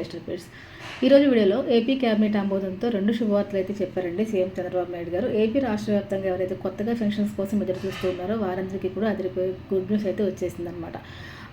Latest reports ఈరోజు వీడియోలో AP cabinet ఆమోదంతో రెండు శుభవార్తలు అయితే చెప్పారండి సీఎం చంద్రబాబు నాయుడు గారు. ఏపీ రాష్ట్ర వ్యాప్తంగా ఎవరైతే కొత్తగా పెన్షన్స్ కోసం ఎదురు చూస్తూ ఉన్నారో వారందరికీ కూడా అదిరిపోయే గుడ్ న్యూస్ అయితే వచ్చేసిందనమాట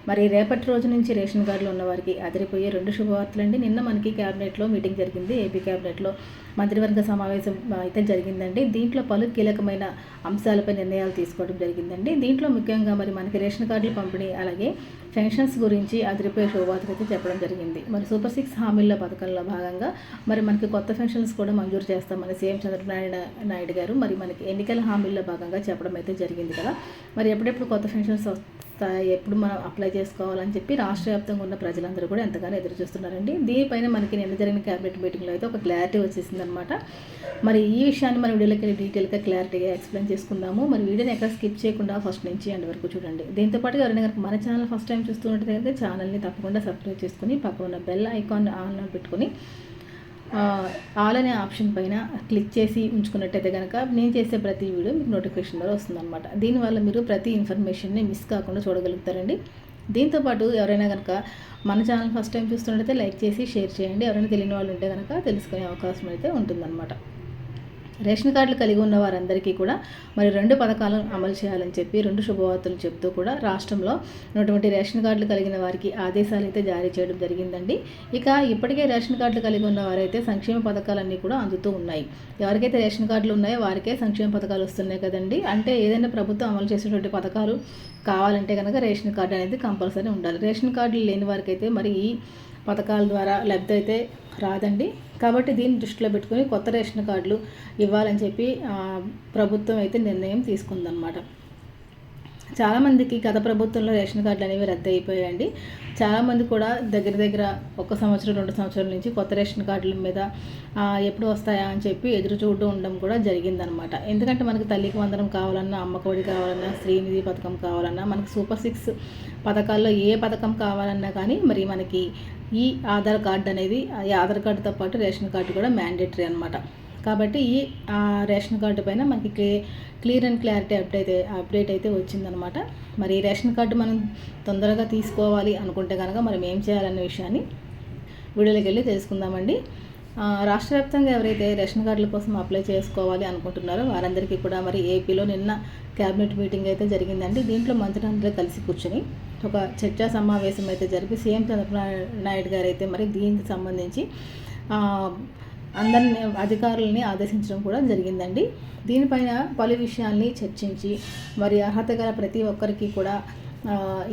మరి రేపటి రోజు నుంచి రేషన్ కార్డులు ఉన్న వారికి అదిరిపోయే రెండు శుభవార్తలండి. నిన్న మనకి క్యాబినెట్లో మీటింగ్ జరిగింది. ఏపీ క్యాబినెట్లో మంత్రివర్గ సమావేశం అయితే జరిగిందండి. దీంట్లో పలు కీలకమైన అంశాలపై నిర్ణయాలు తీసుకోవడం జరిగిందండి. దీంట్లో ముఖ్యంగా మరి మనకి రేషన్ కార్డులు పంపిణీ అలాగే పెన్షన్స్ గురించి అదిరిపోయే శుభవార్తలు అయితే చెప్పడం జరిగింది. మరి సూపర్ సిక్స్ హామీల పథకంలో భాగంగా మరి మనకి కొత్త పెన్షన్స్ కూడా మంజూరు చేస్తామని సీఎం చంద్రబాబు నాయుడు గారు మరి మనకి ఎన్నికల హామీల్లో భాగంగా చెప్పడం అయితే జరిగింది కదా. మరి ఎప్పుడెప్పుడు కొత్త పెన్షన్స్ వస్తాయి ఎప్పుడు మనం అప్లై చేసుకోవాలని చెప్పి రాష్ట్ర వ్యాప్తంగా ఉన్న ప్రజలందరూ కూడా ఎంతగానో ఎదురు చూస్తున్నారండి. దీనిపైన మనకి నిన్న జరిగిన క్యాబినెట్ మీటింగ్లో అయితే ఒక క్లారిటీ వచ్చేసిందనమాట. మరి ఈ విషయాన్ని మన వీడియోలోకి వెళ్ళి డీటెయిల్గా క్లారిటీగా ఎక్స్ప్లెయిన్ చేసుకుందాము. మరి వీడియోని ఎక్కడ స్కిప్ చేయకుండా ఫస్ట్ నుంచి ఎండ్ వరకు చూడండి. దీంతో పాటు ఎవరైనా కనుక మన ఛానల్ ఫస్ట్ టైం చూస్తున్నట్టయితే ఛానల్ని తప్పకుండా సబ్స్క్రైబ్ చేసుకుని పక్కన ఉన్న బెల్ ఐకాన్ ఆన్లో పెట్టుకొని ఆల్ అనే ఆప్షన్ పైన క్లిక్ చేసి ఉంచుకున్నట్టయితే కనుక నేను చేసే ప్రతి వీడియో మీకు నోటిఫికేషన్ ద్వారా వస్తుందన్నమాట. దీనివల్ల మీరు ప్రతి ఇన్ఫర్మేషన్ని మిస్ కాకుండా చూడగలుగుతారండి. దీంతోపాటు ఎవరైనా కనుక మన ఛానల్ ఫస్ట్ టైం చూస్తున్నట్టయితే లైక్ చేసి షేర్ చేయండి. ఎవరైనా తెలియని వాళ్ళు ఉంటే కనుక తెలుసుకునే అవకాశం అయితే ఉంటుందన్నమాట. రేషన్ కార్డులు కలిగి ఉన్న వారందరికీ కూడా మరి రెండు పథకాలను అమలు చేయాలని చెప్పి రెండు శుభవార్తలు చెప్తూ కూడా రాష్ట్రంలో ఉన్నటువంటి రేషన్ కార్డులు కలిగిన వారికి ఆదేశాలు అయితే జారీ చేయడం జరిగిందండి. ఇక ఇప్పటికే రేషన్ కార్డులు కలిగి ఉన్న వారైతే సంక్షేమ పథకాలన్నీ కూడా అందుతూ ఉన్నాయి. ఎవరికైతే రేషన్ కార్డులు ఉన్నాయో వారికే సంక్షేమ పథకాలు వస్తున్నాయి కదండి. అంటే ఏదైనా ప్రభుత్వం అమలు చేసేటువంటి పథకాలు కావాలంటే కనుక రేషన్ కార్డు అనేది కంపల్సరీ ఉండాలి. రేషన్ కార్డులు లేని వారికైతే మరి ఈ పథకాల ద్వారా లబ్ధి అయితే రాదండి. కాబట్టి దీన్ని దృష్టిలో పెట్టుకొని కొత్త రేషన్ కార్డులు ఇవ్వాలని చెప్పి ప్రభుత్వం అయితే నిర్ణయం తీసుకుందనమాట చాలామందికి గత ప్రభుత్వంలో రేషన్ కార్డులు అనేవి రద్దు అయిపోయాయండి చాలామంది కూడా దగ్గర దగ్గర ఒక సంవత్సరం రెండు సంవత్సరాల నుంచి కొత్త రేషన్ కార్డుల మీద ఎప్పుడు వస్తాయా అని చెప్పి ఎదురు చూడడం ఉండడం కూడా జరిగిందనమాట. ఎందుకంటే మనకి తల్లికి వందనం కావాలన్నా అమ్మకోడి కావాలన్నా శ్రీనిధి పథకం కావాలన్నా మనకి సూపర్ సిక్స్ పథకాల్లో ఏ పథకం కావాలన్నా కానీ మరి మనకి ఈ ఆధార్ కార్డు అనేది ఈ ఆధార్ కార్డుతో పాటు రేషన్ కార్డు కూడా మ్యాండేటరీ అనమాట కాబట్టి ఈ రేషన్ కార్డు పైన మనకి clear and clarity update update అయితే వచ్చిందనమాట మరి ఈ రేషన్ కార్డు మనం తొందరగా తీసుకోవాలి అనుకుంటే కనుక మనం ఏం చేయాలనే విషయాన్ని వీడియోలోకి వెళ్ళి తెలుసుకుందామండి. రాష్ట్ర వ్యాప్తంగా ఎవరైతే రేషన్ కార్డుల కోసం అప్లై చేసుకోవాలి అనుకుంటున్నారో వారందరికీ కూడా మరి ఏపీలో నిన్న క్యాబినెట్ మీటింగ్ అయితే జరిగిందండి. దీంట్లో మంత్రులందరూ కలిసి కూర్చొని ఒక చర్చా సమావేశం అయితే జరిపి సీఎం చంద్రబాబు నాయుడు గారు అయితే మరి దీనికి సంబంధించి అందరిని అధికారులని ఆదేశించడం కూడా జరిగిందండి. దీనిపైన పలు విషయాల్ని చర్చించి మరి అర్హత గల ప్రతి ఒక్కరికి కూడా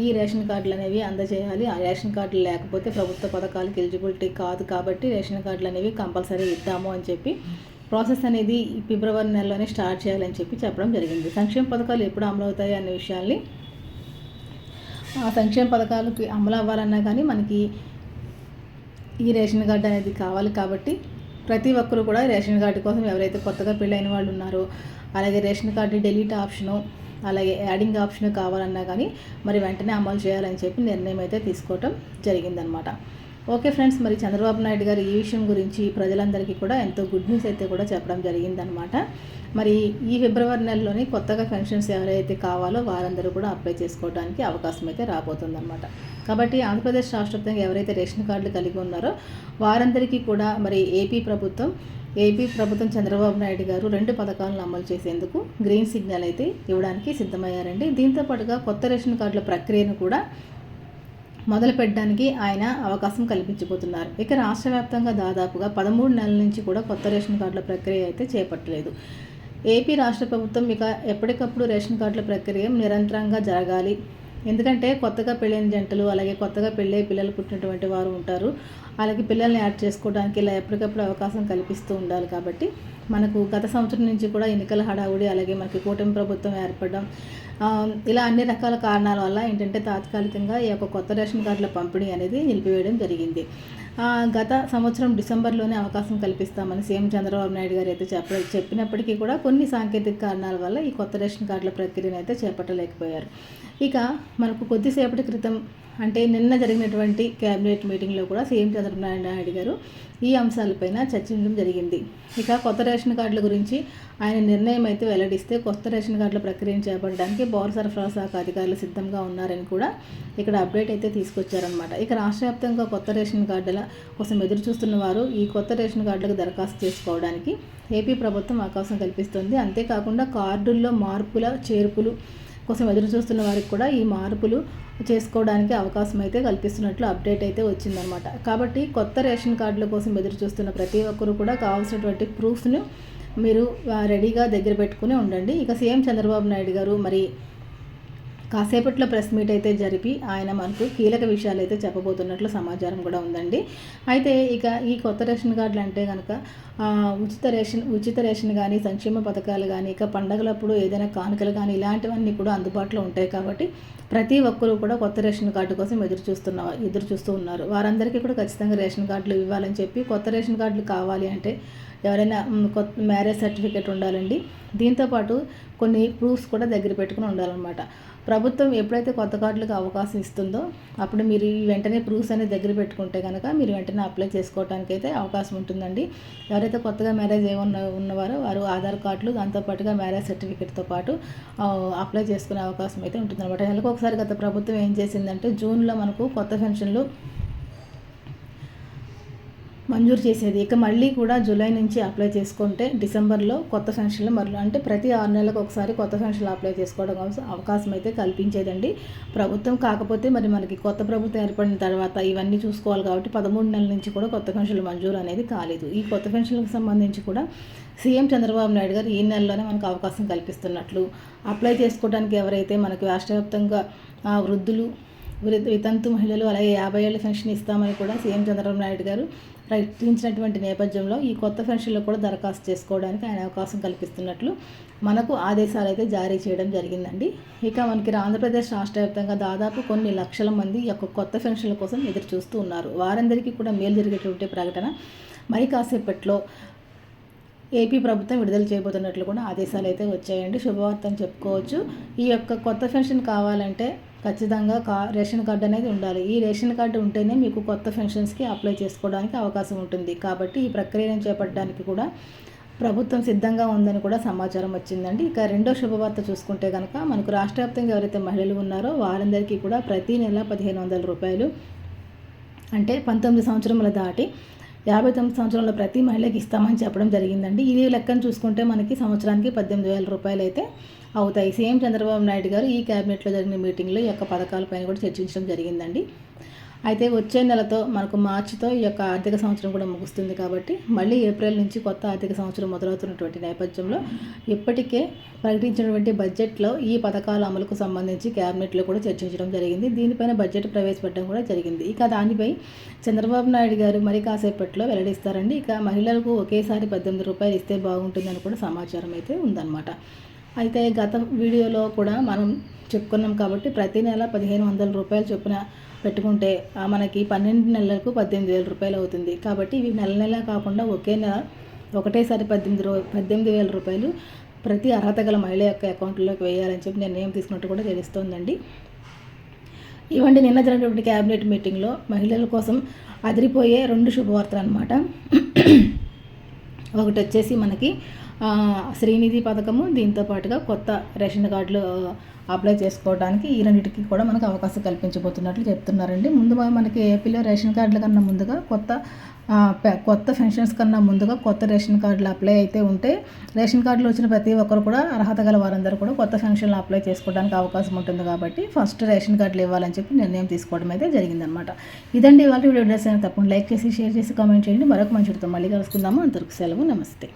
ఈ రేషన్ కార్డులు అనేవి అందజేయాలి. ఆ రేషన్ కార్డులు లేకపోతే ప్రభుత్వ పథకాలకు ఎలిజిబిలిటీ కాదు కాబట్టి రేషన్ కార్డులు అనేవి కంపల్సరీ ఇద్దాము అని చెప్పి ప్రాసెస్ అనేది ఫిబ్రవరి నెలలోనే స్టార్ట్ చేయాలని చెప్పి చెప్పడం జరిగింది. సంక్షేమ పథకాలు ఎప్పుడు అమలు అవుతాయి అనే విషయాల్ని ఆ సంక్షేమ పథకాలకి అమలు అవ్వాలన్నా కానీ మనకి ఈ రేషన్ కార్డు అనేది కావాలి కాబట్టి ప్రతి ఒక్కరు కూడా రేషన్ కార్డు కోసం ఎవరైతే కొత్తగా పెళ్ళైన వాళ్ళు ఉన్నారో అలాగే రేషన్ కార్డు డెలీట్ ఆప్షను అలాగే యాడింగ్ ఆప్షన్ కావాలన్నా కానీ మరి వెంటనే అమలు చేయాలని చెప్పి నిర్ణయం అయితే తీసుకోవటం జరిగిందనమాట. ఓకే ఫ్రెండ్స్ మరి చంద్రబాబు నాయుడు గారు ఈ విషయం గురించి ప్రజలందరికీ కూడా ఎంతో గుడ్ న్యూస్ అయితే కూడా చెప్పడం జరిగిందనమాట. మరి ఈ ఫిబ్రవరి నెలలోనే కొత్తగా పెన్షన్స్ ఎవరైతే కావాలో వారందరూ కూడా అప్లై చేసుకోవడానికి అవకాశం అయితే రాబోతుందన్నమాట. కాబట్టి ఆంధ్రప్రదేశ్ రాష్ట్ర ఎవరైతే రేషన్ కార్డులు కలిగి ఉన్నారో వారందరికీ కూడా మరి ఏపీ ప్రభుత్వం ఏపీ ప్రభుత్వం చంద్రబాబు నాయుడు గారు రెండు పథకాలను అమలు చేసేందుకు గ్రీన్ సిగ్నల్ అయితే ఇవ్వడానికి సిద్ధమయ్యారండి. దీంతో పాటుగా కొత్త రేషన్ కార్డుల ప్రక్రియను కూడా మొదలు పెట్టడానికి ఆయన అవకాశం కల్పించబోతున్నారు. ఇక రాష్ట్ర వ్యాప్తంగా దాదాపుగా పదమూడు నెలల నుంచి కూడా కొత్త రేషన్ కార్డుల ప్రక్రియ అయితే చేపట్టలేదు. ఏపీ రాష్ట్ర ప్రభుత్వం ఇక ఎప్పటికప్పుడు రేషన్ కార్డుల ప్రక్రియ నిరంతరంగా జరగాలి. ఎందుకంటే కొత్తగా పెళ్ళైన జంటలు అలాగే కొత్తగా పెళ్ళే పిల్లలు పుట్టినటువంటి వారు ఉంటారు. అలాగే పిల్లల్ని యాడ్ చేసుకోవడానికి ఇలా ఎప్పటికప్పుడు అవకాశం కల్పిస్తూ ఉండాలి కాబట్టి మనకు గత సంవత్సరం నుంచి కూడా ఎన్నికల హడావుడి అలాగే మనకి కూటమి ప్రభుత్వం ఏర్పడడం ఇలా అన్ని రకాల కారణాల వల్ల ఏంటంటే తాత్కాలికంగా ఈ యొక్క కొత్త రేషన్ కార్డుల పంపిణీ అనేది నిలిపివేయడం జరిగింది. గత సంవత్సరం డిసెంబర్లోనే అవకాశం కల్పిస్తామని సీఎం చంద్రబాబు నాయుడు గారు అయితే చెప్ప చెప్పినప్పటికీ కూడా కొన్ని సాంకేతిక కారణాల వల్ల ఈ కొత్త రేషన్ కార్డుల ప్రక్రియను అయితే చేపట్టలేకపోయారు. ఇక మనకు కొద్దిసేపటి క్రితం అంటే నిన్న జరిగినటువంటి క్యాబినెట్ మీటింగ్లో కూడా సీఎం చంద్రబాబు నాయుడు గారు ఈ అంశాలపైన చర్చించడం జరిగింది. ఇక కొత్త రేషన్ కార్డుల గురించి ఆయన నిర్ణయం అయితే వెల్లడిస్తే కొత్త రేషన్ కార్డుల ప్రక్రియను చేపట్టడానికి పౌర సరఫరా శాఖ అధికారులు సిద్ధంగా ఉన్నారని కూడా ఇక్కడ అప్డేట్ అయితే తీసుకొచ్చారనమాట ఇక రాష్ట్ర వ్యాప్తంగా కొత్త రేషన్ కార్డుల కోసం ఎదురు చూస్తున్న వారు ఈ కొత్త రేషన్ కార్డులకు దరఖాస్తు చేసుకోవడానికి ఏపీ ప్రభుత్వం అవకాశం కల్పిస్తుంది. అంతేకాకుండా కార్డుల్లో మార్పుల చేర్పులు కోసం ఎదురు చూస్తున్న వారికి కూడా ఈ మార్పులు చేసుకోవడానికి అవకాశం అయితే కల్పిస్తున్నట్లు అప్డేట్ అయితే వచ్చిందనమాట కాబట్టి కొత్త రేషన్ కార్డుల కోసం ఎదురు చూస్తున్న ప్రతి ఒక్కరూ కూడా కావాల్సినటువంటి ప్రూఫ్ను మీరు రెడీగా దగ్గర పెట్టుకుని ఉండండి. ఇక సీఎం చంద్రబాబు నాయుడు గారు మరి కాసేపట్లో ప్రెస్ మీట్ అయితే జరిపి ఆయన మనకు కీలక విషయాలు అయితే చెప్పబోతున్నట్లు సమాచారం కూడా ఉందండి. అయితే ఇక ఈ కొత్త రేషన్ కార్డులు అంటే కనుక ఉచిత రేషన్ ఉచిత రేషన్ కానీ సంక్షేమ పథకాలు కానీ ఇక పండగలప్పుడు ఏదైనా కానుకలు కానీ ఇలాంటివన్నీ కూడా అందుబాటులో ఉంటాయి కాబట్టి ప్రతి ఒక్కరూ కూడా కొత్త రేషన్ కార్డు కోసం ఎదురు చూస్తున్న ఎదురు చూస్తూ ఉన్నారు. వారందరికీ కూడా ఖచ్చితంగా రేషన్ కార్డులు ఇవ్వాలని చెప్పి కొత్త రేషన్ కార్డులు కావాలి అంటే ఎవరైనా కొత్త మ్యారేజ్ సర్టిఫికేట్ ఉండాలండి. దీంతోపాటు కొన్ని ప్రూఫ్స్ కూడా దగ్గర పెట్టుకుని ఉండాలన్నమాట. ప్రభుత్వం ఎప్పుడైతే కొత్త కార్డులకు అవకాశం ఇస్తుందో అప్పుడు మీరు వెంటనే ప్రూఫ్స్ అనేది దగ్గర పెట్టుకుంటే కనుక మీరు వెంటనే అప్లై చేసుకోవడానికి అయితే అవకాశం ఉంటుందండి. ఎవరైతే కొత్తగా మ్యారేజ్ ఏమన్నా ఉన్నవారో వారు ఆధార్ కార్డులు దాంతోపాటుగా మ్యారేజ్ సర్టిఫికేట్తో పాటు అప్లై చేసుకునే అవకాశం అయితే ఉంటుందన్నమాట. నెలకు ఒకసారి గత ప్రభుత్వం ఏం చేసిందంటే జూన్లో మనకు కొత్త పెన్షన్లు మంజూరు చేసేది. ఇక మళ్ళీ కూడా జూలై నుంచి అప్లై చేసుకుంటే డిసెంబర్లో కొత్త పెన్షన్లు మరలు అంటే ప్రతి ఆరు నెలలకు ఒకసారి కొత్త పెన్షన్లు అప్లై చేసుకోవడం అవకాశం అయితే కల్పించేదండి. ప్రభుత్వం కాకపోతే మరి మనకి కొత్త ప్రభుత్వం ఏర్పడిన తర్వాత ఇవన్నీ చూసుకోవాలి కాబట్టి పదమూడు నెలల నుంచి కూడా కొత్త పెన్షన్లు మంజూరు అనేది కాలేదు. ఈ కొత్త పెన్షన్లకు సంబంధించి కూడా సీఎం చంద్రబాబు నాయుడు గారు ఈ నెలలోనే మనకు అవకాశం కల్పిస్తున్నట్లు. అప్లై చేసుకోవడానికి ఎవరైతే మనకు రాష్ట్ర వ్యాప్తంగా వృద్ధులు వితంతు మహిళలు అలాగే యాభై ఏళ్ళ పెన్షన్ ఇస్తామని కూడా సీఎం చంద్రబాబు నాయుడు గారు ప్రకటించినటువంటి నేపథ్యంలో ఈ కొత్త పెన్షన్లు కూడా దరఖాస్తు చేసుకోవడానికి ఆయన అవకాశం కల్పిస్తున్నట్లు మనకు ఆదేశాలు అయితే జారీ చేయడం జరిగిందండి. ఇక మనకి ఆంధ్రప్రదేశ్ రాష్ట్ర వ్యాప్తంగా దాదాపు కొన్ని లక్షల మంది యొక్క కొత్త పెన్షన్ల కోసం ఎదురు చూస్తూ ఉన్నారు. వారందరికీ కూడా మేలు జరిగేటువంటి ప్రకటన. మరి కాసేపట్లో ఏపీ ప్రభుత్వం విడుదల చేయబోతున్నట్లు కూడా ఆదేశాలు అయితే వచ్చాయండి. శుభవార్త అని చెప్పుకోవచ్చు. ఈ యొక్క కొత్త పెన్షన్ కావాలంటే ఖచ్చితంగా కా రేషన్ కార్డు అనేది ఉండాలి. ఈ రేషన్ కార్డు ఉంటేనే మీకు కొత్త పెన్షన్స్కి అప్లై చేసుకోవడానికి అవకాశం ఉంటుంది. కాబట్టి ఈ ప్రక్రియను చేపట్టడానికి కూడా ప్రభుత్వం సిద్ధంగా ఉందని కూడా సమాచారం వచ్చిందండి. ఇక రెండో శుభవార్త చూసుకుంటే కనుక మనకు రాష్ట్ర వ్యాప్తంగా ఎవరైతే మహిళలు ఉన్నారో వారందరికీ కూడా ప్రతి నెల పదిహేను వందల రూపాయలు అంటే పంతొమ్మిది సంవత్సరముల దాటి యాభై తొమ్మిది సంవత్సరంలో ప్రతి మహిళకి ఇస్తామని చెప్పడం జరిగిందండి. ఇదే లెక్కను చూసుకుంటే మనకి సంవత్సరానికి పద్దెనిమిది వేల రూపాయలు అయితే అవుతాయి. సీఎం చంద్రబాబు నాయుడు గారు ఈ క్యాబినెట్లో జరిగిన మీటింగ్లో ఈ యొక్క పథకాలపైన కూడా చర్చించడం జరిగిందండి. అయితే వచ్చే నెలతో మనకు మార్చితో ఈ యొక్క ఆర్థిక సంవత్సరం కూడా ముగుస్తుంది కాబట్టి మళ్ళీ ఏప్రిల్ నుంచి కొత్త ఆర్థిక సంవత్సరం మొదలవుతున్నటువంటి నేపథ్యంలో ఇప్పటికే ప్రకటించినటువంటి బడ్జెట్లో ఈ పథకాల అమలుకు సంబంధించి క్యాబినెట్లో కూడా చర్చించడం జరిగింది. దీనిపైన బడ్జెట్ ప్రవేశపెట్టడం కూడా జరిగింది. ఇక దానిపై చంద్రబాబు నాయుడు గారు మరి కాసేపట్లో వెల్లడిస్తారండి. ఇక మహిళలకు ఒకేసారి పద్దెనిమిది రూపాయలు ఇస్తే బాగుంటుందని కూడా సమాచారం అయితే ఉందన్నమాట. అయితే గత వీడియోలో కూడా మనం చెప్పుకున్నాం కాబట్టి ప్రతి నెల పదిహేను వందల రూపాయలు చొప్పున పెట్టుకుంటే మనకి పన్నెండు నెలలకు పద్దెనిమిది వేల రూపాయలు అవుతుంది. కాబట్టి ఇవి నెల నెల కాకుండా ఒకే నెల ఒకటేసారి పద్దెనిమిది రూ పద్దెనిమిది వేల రూపాయలు ప్రతి అర్హత గల మహిళ యొక్క అకౌంట్లోకి వేయాలని చెప్పి నిర్ణయం తీసుకున్నట్టు కూడా తెలుస్తోందండి. ఇవ్వండి నిన్న జరిగినటువంటి క్యాబినెట్ మీటింగ్లో మహిళల కోసం అదిరిపోయే రెండు శుభవార్తలు అనమాట ఒకటి వచ్చేసి మనకి శ్రీనిధి పథకము దీంతో పాటుగా కొత్త రేషన్ కార్డులు అప్లై చేసుకోవడానికి ఈ రెండింటికి కూడా మనకు అవకాశం కల్పించబోతున్నట్లు చెప్తున్నారండి. ముందు మనకి ఏపీలో రేషన్ కార్డుల కన్నా ముందుగా కొత్త కొత్త పెన్షన్స్ కన్నా ముందుగా కొత్త రేషన్ కార్డులు అప్లై అయితే ఉంటే రేషన్ కార్డులు వచ్చిన ప్రతి ఒక్కరు కూడా అర్హత గల వారందరూ కూడా కొత్త పెన్షన్లు అప్లై చేసుకోవడానికి అవకాశం ఉంటుంది కాబట్టి ఫస్ట్ రేషన్ కార్డులు ఇవ్వాలని చెప్పి నిర్ణయం తీసుకోవడం అయితే జరిగిందనమాట ఇదండి ఇవాళ వీడియో. డ్రెస్ తప్పకుండా లైక్ చేసి షేర్ చేసి కామెంట్ చేయండి. మరొక మంచితో మళ్ళీ కలుసుకుందాము. అంతవరకు సెలవు. నమస్తే.